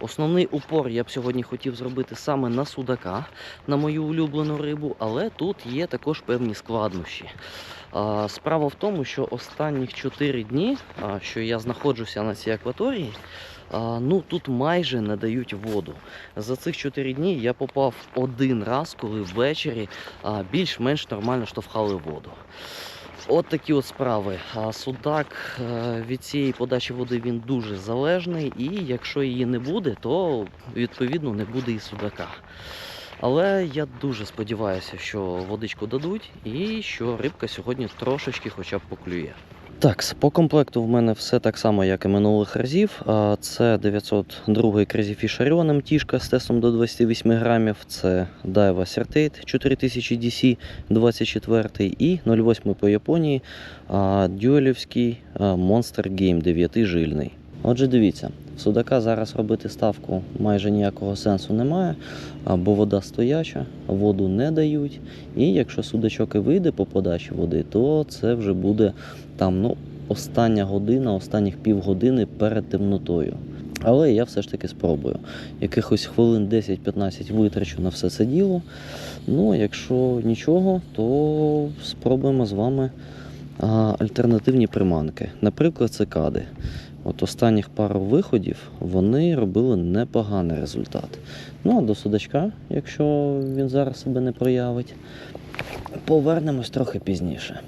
Основний упор я б сьогодні хотів зробити саме на судака, на мою улюблену рибу, але тут є також певні складнощі. Справа в тому, що останніх 4 дні, що я знаходжуся на цій акваторії, ну тут майже не дають воду. За цих 4 дні я попав один раз, коли ввечері більш-менш нормально штовхали воду. От такі от справи. А судак е, від цієї подачі води він дуже залежний, і якщо її не буде, то відповідно не буде і судака. Але я дуже сподіваюся, що водичку дадуть і що рибка сьогодні трошечки хоча б поклює. Так, по комплекту в мене все так само, як і минулих разів. Це 902 Crazy Fish Orion МТшка з тестом до 28 грамів. Це Daiwa Certate 4000 DC 24 і 08 по Японії дюелівський Monster Game 9 жильний. Отже, дивіться, судака зараз робити ставку майже ніякого сенсу немає, бо вода стояча, воду не дають. І якщо судачок і вийде по подачі води, то це вже буде там ну, остання година, останніх півгодини перед темнотою. Але я все ж таки спробую. Якихось хвилин 10-15 витрачу на все це діло. Ну, якщо нічого, то спробуємо з вами альтернативні приманки. Наприклад, цикади. От останніх пару виходів вони робили непоганий результат. Ну а до судачка, якщо він зараз себе не проявить, повернемось трохи пізніше.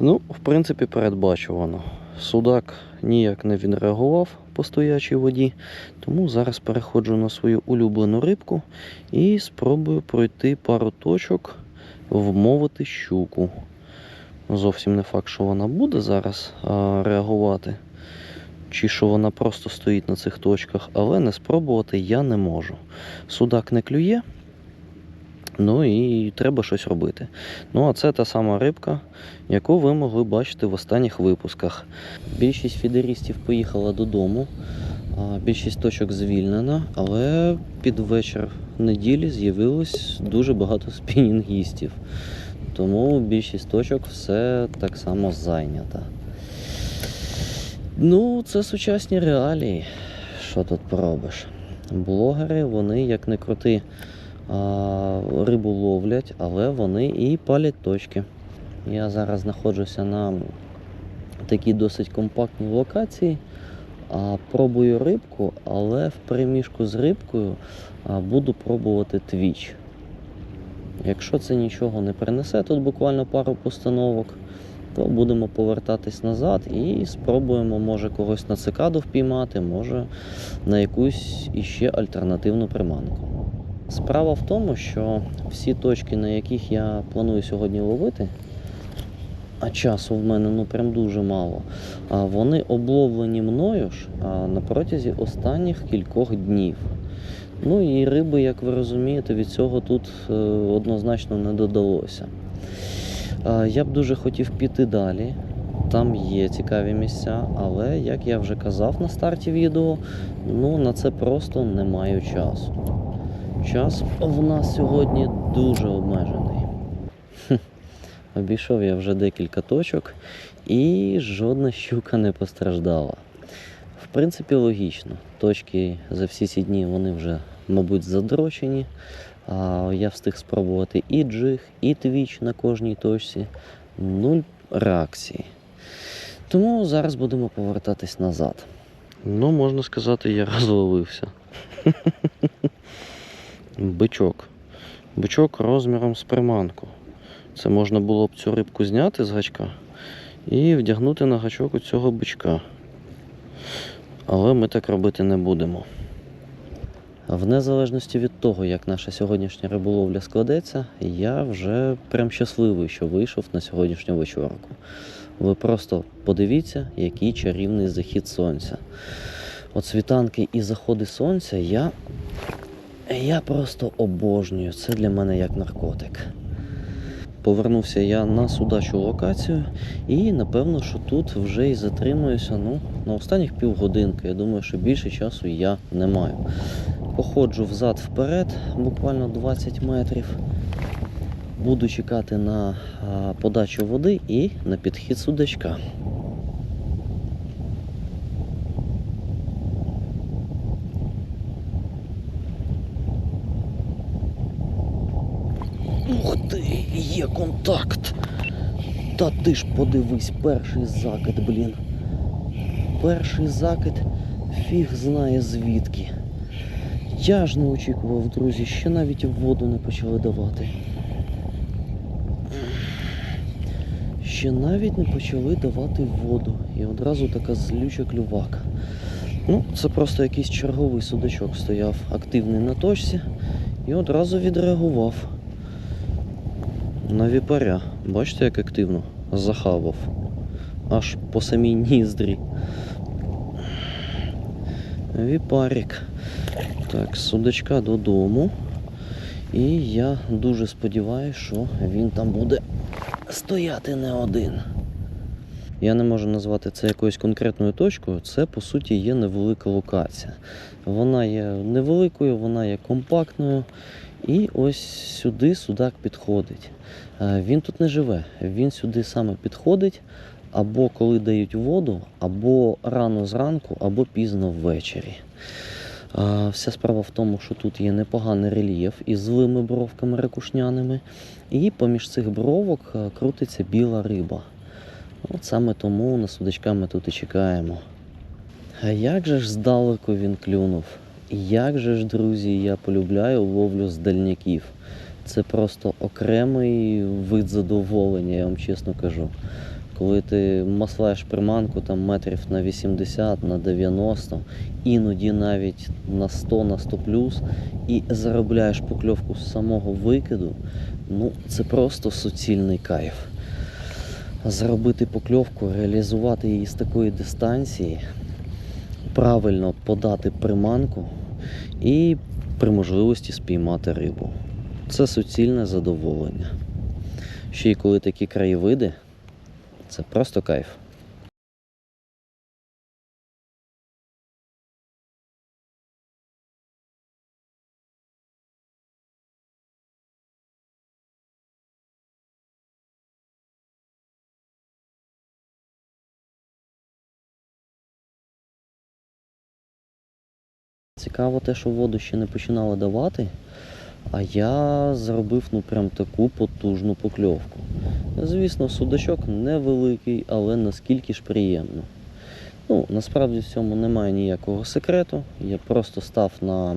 Ну, в принципі, передбачувано. Судак ніяк не відреагував по стоячій воді, тому зараз переходжу на свою улюблену рибку і спробую пройти пару точок, вмовити щуку. Зовсім не факт, що вона буде зараз реагувати, чи що вона просто стоїть на цих точках, але не спробувати я не можу. Судак не клює, ну і треба щось робити. Ну, а це та сама рибка, яку ви могли бачити в останніх випусках. Більшість фідерістів поїхала додому, більшість точок звільнена, але під вечір неділі з'явилось дуже багато спінінгістів. Тому більшість точок все так само зайнята. Ну, це сучасні реалії. Що тут поробиш? Блогери, вони як не крути, рибу ловлять, але вони і палять точки. Я зараз знаходжуся на такій досить компактній локації. А, пробую рибку, але в приміжку з рибкою буду пробувати твіч. Якщо це нічого не принесе, тут буквально пару постановок, то будемо повертатись назад і спробуємо, може, когось на цикаду впіймати, може на якусь іще альтернативну приманку. Справа в тому, що всі точки, на яких я планую сьогодні ловити, а часу в мене ну прям дуже мало, вони обловлені мною ж на протязі останніх кількох днів. Ну і риби, як ви розумієте, від цього тут е, однозначно не додалося. Я б дуже хотів піти далі. Там є цікаві місця, але, як я вже казав на старті відео, ну на це просто не маю часу. Час в нас сьогодні дуже обмежений. Хм. Обійшов я вже декілька точок і жодна щука не постраждала. В принципі, логічно. Точки за всі ці дні вони вже, мабуть, задрочені. Я встиг спробувати і джиг, і твіч на кожній точці. Нуль реакції. Тому зараз будемо повертатись назад. Ну, можна сказати, я розловився. Бичок. Бичок розміром з приманку. Це можна було б цю рибку зняти з гачка і вдягнути на гачок у цього бичка. Але ми так робити не будемо. В незалежності від того, як наша сьогоднішня риболовля складеться, я вже прям щасливий, що вийшов на сьогоднішню вечорку. Ви просто подивіться, який чарівний захід сонця. От світанки і заходи сонця я, я просто обожнюю. Це для мене як наркотик. Повернувся я на судачу локацію і напевно, що тут вже і затримуюся ну, на останніх півгодинки. Я думаю, що більше часу я не маю. Походжу взад-вперед, буквально 20 метрів. Буду чекати на подачу води і на підхід судачка. Контакт. Та ти ж подивись, перший закид, блін. Перший закид фіг знає звідки. Я ж не очікував, друзі, ще навіть воду не почали давати. Ще навіть не почали давати воду. І одразу така злюча клювака. Ну, це просто якийсь черговий судачок стояв активний на точці і одразу відреагував. На віпаря. Бачите, як активно захавав. Аж по самій ніздрі. Віпарік. Так, з судачка додому. І я дуже сподіваюся, що він там буде стояти не один. Я не можу назвати це якоюсь конкретною точкою. Це по суті є невелика локація. Вона є невеликою, вона є компактною. І ось сюди судак підходить. Е, Він тут не живе, він сюди саме підходить або коли дають воду, або рано зранку, або пізно ввечері. Вся справа в тому, що тут є непоганий рельєф із злими бровками ракушняними, і поміж цих бровок е, крутиться біла риба. От саме тому на судачка ми тут і чекаємо. А як же ж здалеку він клюнув? Як же ж, друзі, я полюбляю ловлю з дальняків. Це просто окремий вид задоволення, я вам чесно кажу. Коли ти маслаєш приманку там метрів на 80, на 90, іноді навіть на 100, на 100 плюс, і заробляєш покльовку з самого викиду, ну це просто суцільний кайф. Зробити покльовку, реалізувати її з такої дистанції, правильно подати приманку і при можливості спіймати рибу. Це суцільне задоволення. Ще й коли такі краєвиди, це просто кайф. Цікаво те, що воду ще не починали давати, а я зробив ну прям таку потужну покльовку. Звісно, судачок невеликий, але наскільки ж приємно. Ну, насправді в цьому немає ніякого секрету. Я просто став на,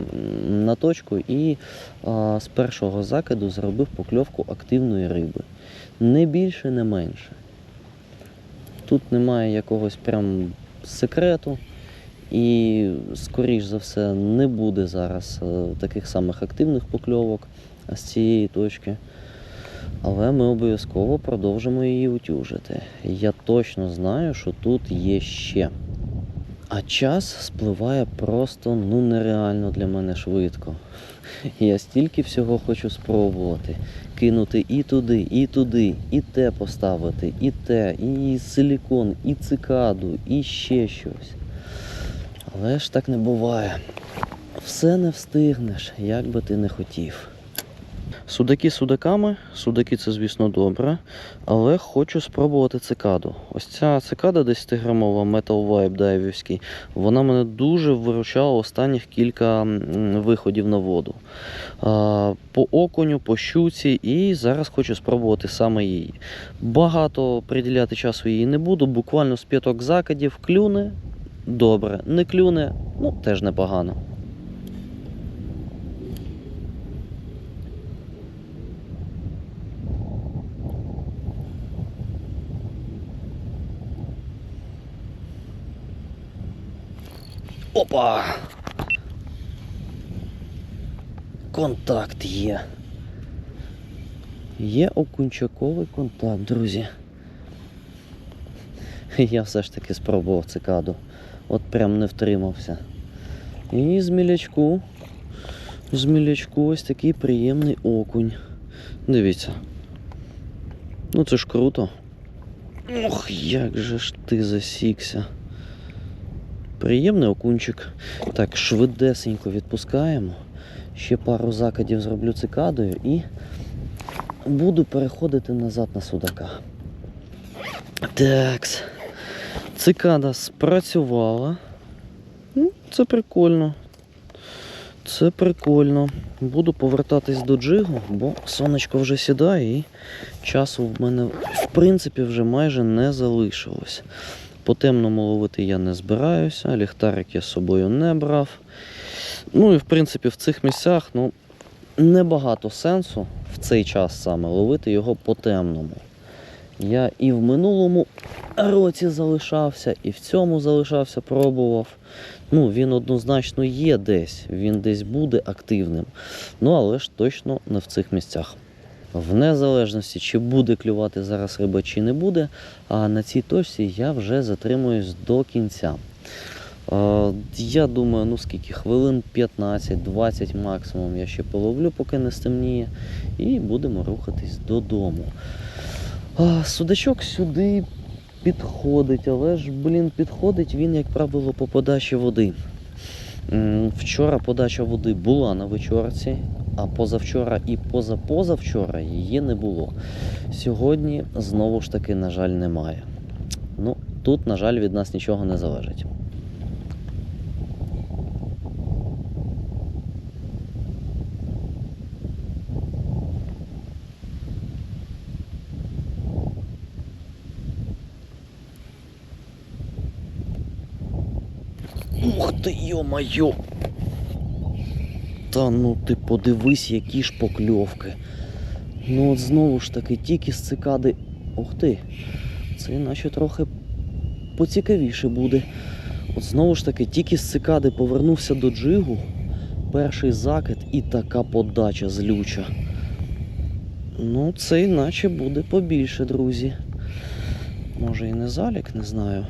на точку і а, з першого закиду зробив покльовку активної риби. Не більше, не менше. Тут немає якогось прям секрету. І, скоріш за все, не буде зараз е, таких самих активних покльовок з цієї точки. Але ми обов'язково продовжимо її утюжити. Я точно знаю, що тут є ще. А час спливає просто ну нереально для мене швидко. Я стільки всього хочу спробувати. Кинути і туди, і туди, і те поставити, і те, і силікон, і цикаду, і ще щось. Але ж так не буває. Все не встигнеш, як би ти не хотів. Судаки судаками, судаки це, звісно, добре, але хочу спробувати цикаду. Ось ця цикада 10-грамова Metal Vibe дайвівський, вона мене дуже виручала останніх кілька виходів на воду. По окуню, по щуці, і зараз хочу спробувати саме її. Багато приділяти часу їй не буду, буквально з п'яток закидів клюне, добре, не клюне, ну теж непогано. Опа! Контакт є. Є окунчаковий контакт, друзі. Я все ж таки спробував цикаду. От прям не втримався. І з мілячку. З мілячку ось такий приємний окунь. Дивіться. Ну це ж круто. Ох, як же ж ти засікся. Приємний окунчик. Так, швидесенько відпускаємо. Ще пару закидів зроблю цикадою і буду переходити назад на судака. Такс. Цикада спрацювала. Ну, Це прикольно. Це прикольно. Буду повертатись до джигу, бо сонечко вже сідає і часу в мене в принципі вже майже не залишилось. По темному ловити я не збираюся, ліхтарик я з собою не брав. Ну і в принципі в цих місцях ну, небагато сенсу в цей час саме ловити його по темному. Я і в минулому році залишався, і в цьому залишався, пробував. Ну, він однозначно є десь, він десь буде активним. Ну, але ж точно не в цих місцях. В незалежності, чи буде клювати зараз риба, чи не буде, а на цій точці я вже затримуюсь до кінця. Е, Я думаю, ну скільки, хвилин 15-20 максимум я ще половлю, поки не стемніє, і будемо рухатись додому. Судачок сюди підходить, але ж, блін, підходить він, як правило, по подачі води. Вчора подача води була на вечорці, а позавчора і позапозавчора її не було. Сьогодні знову ж таки, на жаль, немає. Ну, тут, на жаль, від нас нічого не залежить. Ух ти, йо-майо! Та ну ти подивись, які ж покльовки. Ну от знову ж таки, тільки з цикади. Ух ти! Це наче трохи поцікавіше буде. От знову ж таки, тільки з цикади повернувся до джигу. Перший закид і така подача злюча. Ну, це іначе буде побільше, друзі. Може і не залік, не знаю.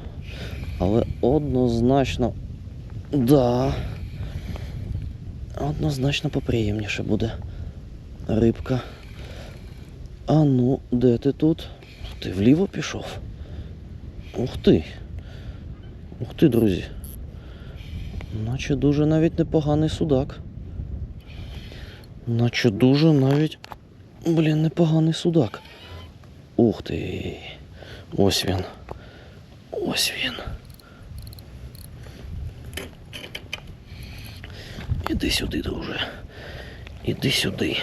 Але однозначно. Да. Однозначно поприємніше буде. Рибка. А ну, де ти тут? Ти вліво пішов? Ух ти. Ух ти, друзі. Наче дуже навіть непоганий судак. Наче дуже навіть. Блін, непоганий судак. Ух ти. Ось він. Ось він. Іди сюди, друже. Іди сюди.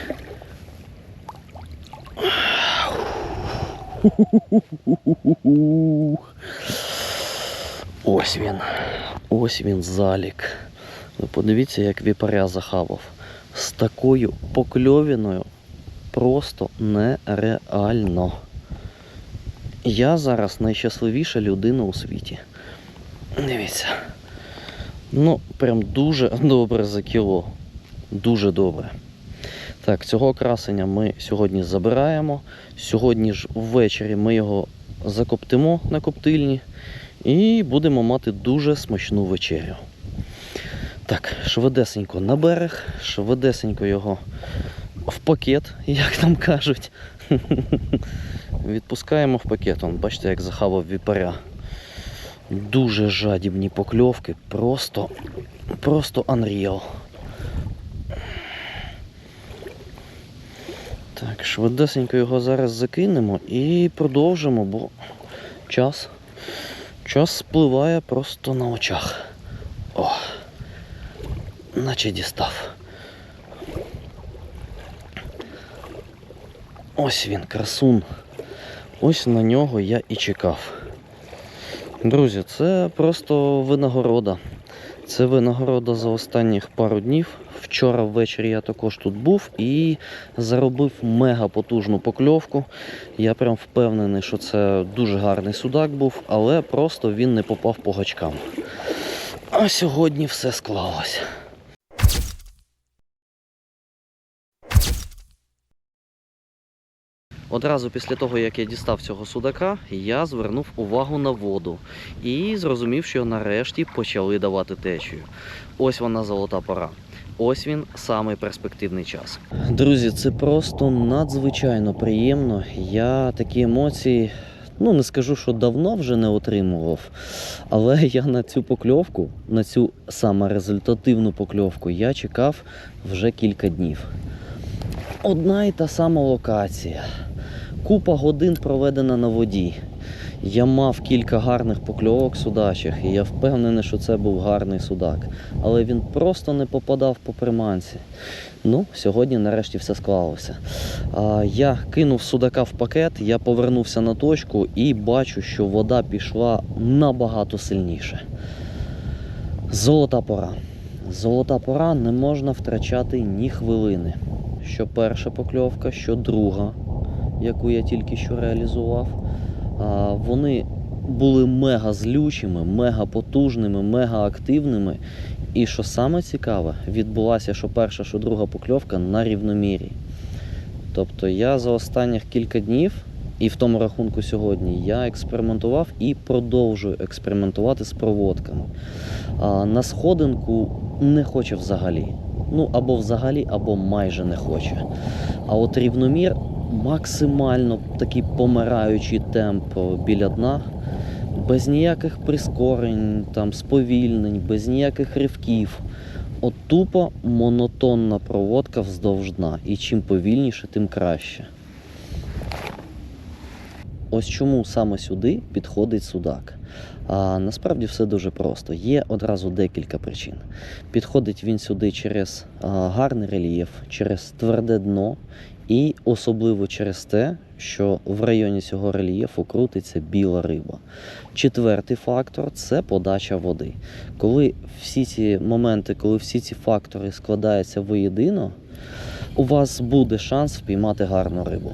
Ось він. Ось він залік. Ви подивіться, як віпаря захавав. З такою покльовіною просто нереально. Я зараз найщасливіша людина у світі. Дивіться. Ну, прям дуже добре за кіло. Дуже добре. Так, цього красення ми сьогодні забираємо. Сьогодні ж ввечері ми його закоптимо на коптильні і будемо мати дуже смачну вечерю. Так, швидесенько на берег, швидесенько його в пакет, як там кажуть. Відпускаємо в пакет. Вон, бачите, як захавав віпаря. Дуже жадібні покльовки, просто, просто unreal. Так, швидесенько його зараз закинемо і продовжимо, бо час, час спливає просто на очах. О, наче дістав. Ось він, красун. Ось на нього я і чекав. Друзі, це просто винагорода. Це винагорода за останніх пару днів. Вчора ввечері я також тут був і заробив мега потужну покльовку. Я прям впевнений, що це дуже гарний судак був, але просто він не попав по гачкам. А сьогодні все склалось. Одразу після того, як я дістав цього судака, я звернув увагу на воду і зрозумів, що нарешті почали давати течію. Ось вона золота пора. Ось він самий перспективний час. Друзі, це просто надзвичайно приємно. Я такі емоції, ну не скажу, що давно вже не отримував, але я на цю покльовку, на цю саме результативну покльовку, я чекав вже кілька днів. Одна і та сама локація. Купа годин проведена на воді. Я мав кілька гарних покльовок судачих, і я впевнений, що це був гарний судак. Але він просто не попадав по приманці. Ну, сьогодні нарешті все склалося. А, я кинув судака в пакет, я повернувся на точку і бачу, що вода пішла набагато сильніше. Золота пора. Золота пора не можна втрачати ні хвилини. Що перша покльовка, що друга, яку я тільки що реалізував. Вони були мега злючими, мега потужними, мега активними. І що саме цікаве, відбулася що перша, що друга покльовка на рівномірі. Тобто я за останніх кілька днів, і в тому рахунку сьогодні, я експериментував і продовжую експериментувати з проводками. А, на сходинку не хоче взагалі. Ну, або взагалі, або майже не хоче. А от рівномір максимально такий помираючий темп біля дна, без ніяких прискорень, там, сповільнень, без ніяких ривків. От тупо монотонна проводка вздовж дна. І чим повільніше, тим краще. Ось чому саме сюди підходить судак. А насправді все дуже просто. Є одразу декілька причин. Підходить він сюди через гарний рельєф, через тверде дно, і особливо через те, що в районі цього рельєфу крутиться біла риба. Четвертий фактор це подача води. Коли всі ці моменти, коли всі ці фактори складаються воєдино, у вас буде шанс впіймати гарну рибу.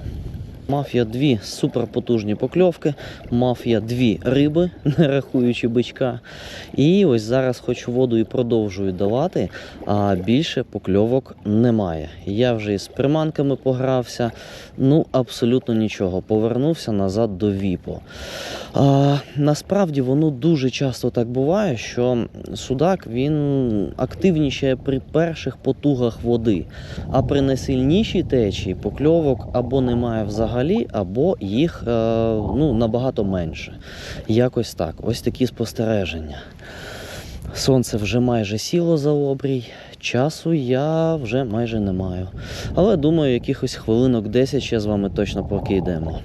Мав я дві суперпотужні покльовки, мав я дві риби, не рахуючи бичка. І ось зараз хоч воду і продовжую давати, а більше покльовок немає. Я вже із приманками погрався, ну абсолютно нічого. Повернувся назад до віпо. А, насправді воно дуже часто так буває, що судак він активнішає при перших потугах води, а при найсильнішій течії покльовок або немає взагалі, або їх е, ну, набагато менше. Якось так. Ось такі спостереження. Сонце вже майже сіло за обрій, часу я вже майже не маю. Але думаю, якихось хвилинок 10 ще з вами точно поки йдемо.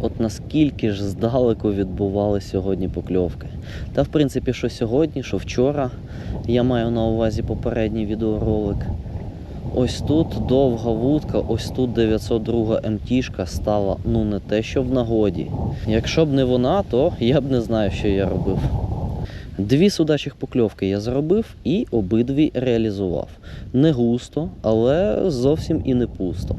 От наскільки ж здалеку відбували сьогодні покльовки. Та в принципі, що сьогодні, що вчора, я маю на увазі попередній відеоролик. Ось тут довга вудка, ось тут 902 МТшка стала ну не те, що в нагоді. Якщо б не вона, то я б не знаю, що я робив. Дві судачих покльовки я зробив і обидві реалізував. Не густо, але зовсім і не пусто.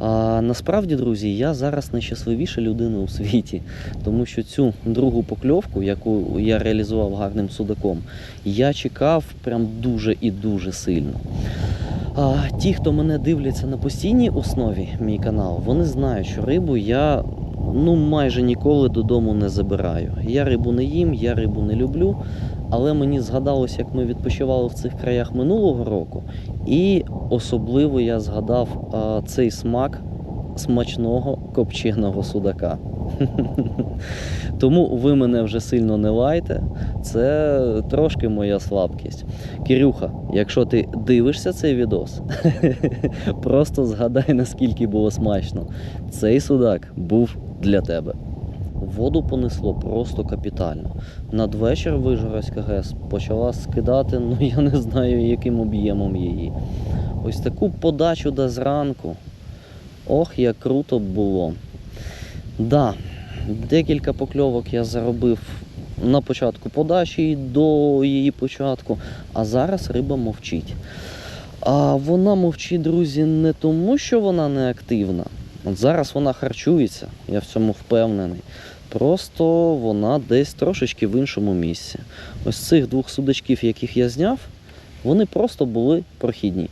А, насправді, друзі, я зараз найщасливіша людина у світі, тому що цю другу покльовку, яку я реалізував гарним судаком, я чекав прям дуже і дуже сильно. А, ті, хто мене дивляться на постійній основі, мій канал, вони знають, що рибу я ну майже ніколи додому не забираю. Я рибу не їм, я рибу не люблю. Але мені згадалось, як ми відпочивали в цих краях минулого року, і особливо я згадав а, цей смак смачного копченого судака. Тому ви мене вже сильно не лайте. Це трошки моя слабкість. Кирюха, якщо ти дивишся цей відос, просто згадай, наскільки було смачно. Цей судак був для тебе. Воду понесло просто капітально. Надвечір Вижгородська ГЕС почала скидати, ну я не знаю, яким об'ємом її. Ось таку подачу до зранку. Ох, як круто було. Да, декілька покльовок я заробив на початку подачі і до її початку, а зараз риба мовчить. А вона мовчить, друзі, не тому, що вона не активна. От зараз вона харчується, я в цьому впевнений. Просто вона десь трошечки в іншому місці. Ось цих двох судачків, яких я зняв, вони просто були прохідні.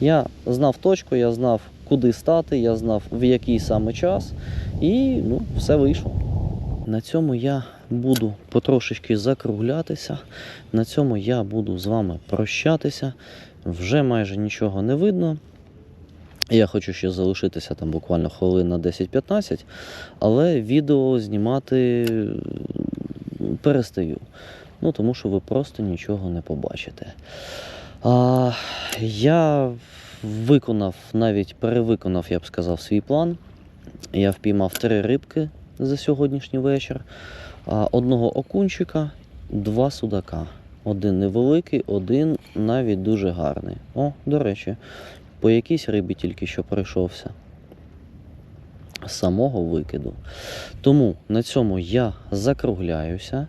Я знав точку, я знав, куди стати, я знав в який саме час, і ну, все вийшло. На цьому я буду потрошечки закруглятися. На цьому я буду з вами прощатися. Вже майже нічого не видно. Я хочу ще залишитися там буквально хвилин на 10-15, але відео знімати перестаю. Ну, тому що ви просто нічого не побачите. А, я виконав, навіть перевиконав, я б сказав, свій план. Я впіймав три рибки за сьогоднішній вечір. Одного окунчика, два судака. Один невеликий, один навіть дуже гарний. О, до речі, по якійсь рибі тільки що пройшовся. Самого викиду. Тому на цьому я закругляюся.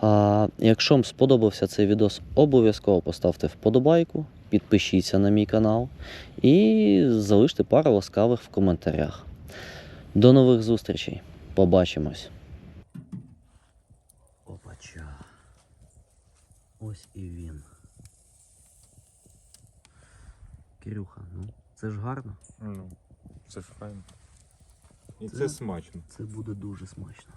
А, якщо вам сподобався цей відос, обов'язково поставте вподобайку, підпишіться на мій канал і залиште пару ласкавих в коментарях. До нових зустрічей. Побачимось. Опача. Ось і він. Кирюха, це ж гарно. Ну, це ж файно. І це, це смачно. Це буде дуже смачно.